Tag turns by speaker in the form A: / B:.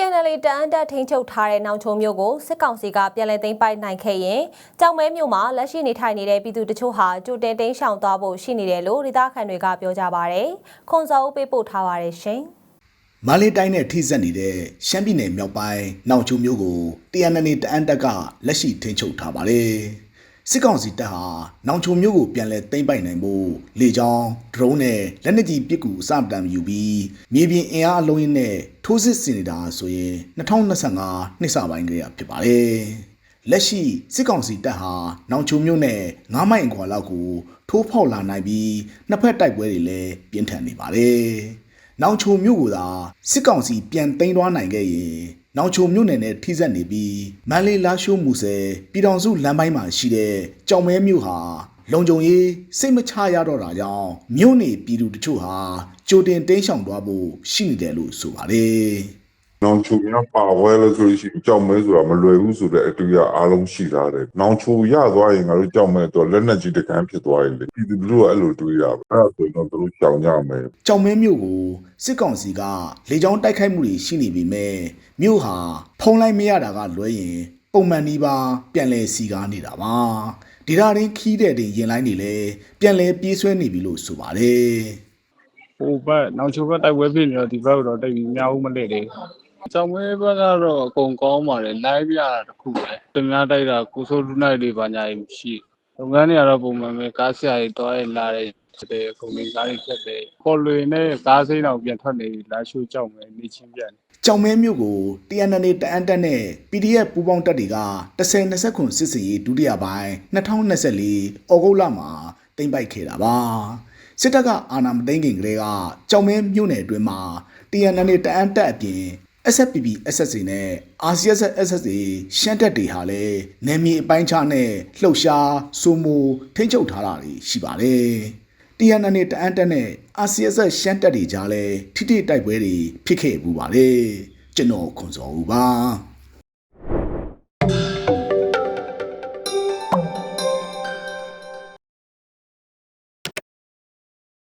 A: TNL တအန်တက်ထိန်းချုပ်ထားတဲ့နောင်ချုံမြို့ကိုစစ်ကောင်စီကပြန်လည်သိမ်းပိုက်နိုင်ခဲ့ရင်ကြောင်မဲမြို့မှာလက်ရှိနေထိုင်နေတဲ့ပြည်သူတချို့ဟာကြိုတင်တင်းရှောင်သွားဖို့ရှိနေတယ်လို့ဒေသခံတွေကပြောကြပါဗျ။ခွန်စောဦးပေးပို့ထားပါတယ်ရှင်။
B: မန္တလေးတိုင်းနဲ့ထိစပ်နေတဲ့ရှမ်းပြည်နယ်မြောက်ပိုင်းနောင်ချုံမြို့ကိုတရားနယ်နေတအန်တက်ကလက်ရှိထိန်းချုပ်ထားပါတယ်။ စစ်ကောင်စီတပ်ဟာနောင်ချုံမြို့ကိုပြန်လည်သိမ်းပိုက်နိုင်ဖို့လေကြောင်းဒရုန်းနဲ့လက်နက်ကြီးပစ်ကူအစတမ်းယူပြီးမြေပြင်အင်အားအလုံးရင်းနဲ့ထိုးစစ်ဆင်နေတာဆိုရင်2025နှစ်စပိုင်းကလေးဖြစ်ပါတယ်။လက်ရှိစစ်ကောင်စီတပ်ဟာနောင်ချုံမြို့နဲ့9မိုင်အကွာလောက်ကိုထိုးဖောက်လာနိုင်ပြီးနှစ်ဖက်တိုက်ပွဲတွေလည်းပြင်းထန်နေပါတယ်။နောင်ချုံမြို့ကိုသာစစ်ကောင်စီပြန်သိမ်းသွားနိုင်ခဲ့ရင် နောင်ချုံမြို့နယ်နဲ့ထိစပ်နေပြီးမန္တလေးလာရှိုးမူဆယ်ပြည်တော်စုလမ်းပိုင်းမှာရှိတဲ့ကြောင်မဲမြို့ဟာလုံခြုံရေးစိတ်မချရတော့တာကြောင့်မြို့နေပြည်သူတချို့ဟာကြိုတင်တင်းရှောင်သွားဖို့ရှိနေတယ်လို့ဆိုပါတယ်။
C: နောင်ချိုရပါဝဲလို့ဆိုလို့ရှိရင်ကြောက်မဲဆိုတာမလွယ်ဘူးဆိုတဲ့အတူရအားလုံးရှိသားတယ်။နောင်ချိုရသွားရင်ငါတို့ကြောက်မဲတော့လက်နက်ကြီးတကန်းဖြစ်သွားရင်လေပြည်သူတို့ကအဲ့လိုတွေးရပါအဲ့ဒါဆိုရင်တော့သူတို့ကြောင်ကြမယ်
B: ကြောင်မဲမြို့ကိုစစ်ကောင်စီကလေကြောင်းတိုက်ခိုက်မှုတွေရှိနေပေမဲ့မြို့ဟာဖုံးလိုက်မရတာကလွဲရင်ပုံမှန်ဒီပါပြန်လဲစီကားနေတာပါဒေတာရင်းခီးတဲ့တင်ရင်လိုင်းတွေလည်းပြန်လဲပြေးဆွဲနေပြီလို့ဆိုပါတယ်
D: ဟိုဘက်နောက်ချိုဘက်တိုက်ပွဲဖြစ်နေတော့ဒီဘက်ကတော့တိတ်ပြီးများဦးမလဲလေ။ ကျောင်းမဲဘက်ကတော့အကုန်ကောင်းပါတယ်။ live ပြတာတခုပဲ။တင်များတိုက်တာကိုစိုးလူနိုင်တွေပါညာရင်ရှိ။လုပ်ငန်းတွေကတော့ပုံမှန်ပဲကားဆရာကြီးတွားရလာတယ်တဲ့အကုန်လုံးကားတွေဖြတ်တယ်။ပေါ်လွင်နဲ့ကားစိမ်းအောင်ပြန်ထွက်နေပြီလာရှိုးကြောက်မယ်နေချင်းပြန်တယ်
B: ကြောင်မဲမြို့ကို TNN တအန်တက်နဲ့ PDF ပူးပေါင်းတပ်တွေက10-20ခုစစ်စင်ရေးဒုတိယပိုင်း2024ဩဂုတ်လမှာတင်ပိုက်ခဲ့တာပါစစ်တပ်ကအာဏာမသိမ်းခင်ကတည်းကကြောင်မဲမြို့နယ်အတွင်းမှာ TNN တအန်တက်အပြင် SFPP SSA နဲ့ RCS SSA ရှမ်းတပ်တွေဟာလည်းနယ်မြေအပိုင်းခြားနဲ့လှုပ်ရှားစိုးမိုးထိန်းချုပ်ထားတာတွေရှိပါတယ်။ TNN တအန်တက်နဲ့ RCS ရှမ်းတပ်တွေကြားလဲထိထိတိုက်ပွဲတွေဖြစ်ခဲ့ပူပါတယ်ကျွန်တော်ခွန်စော်ဦးပါ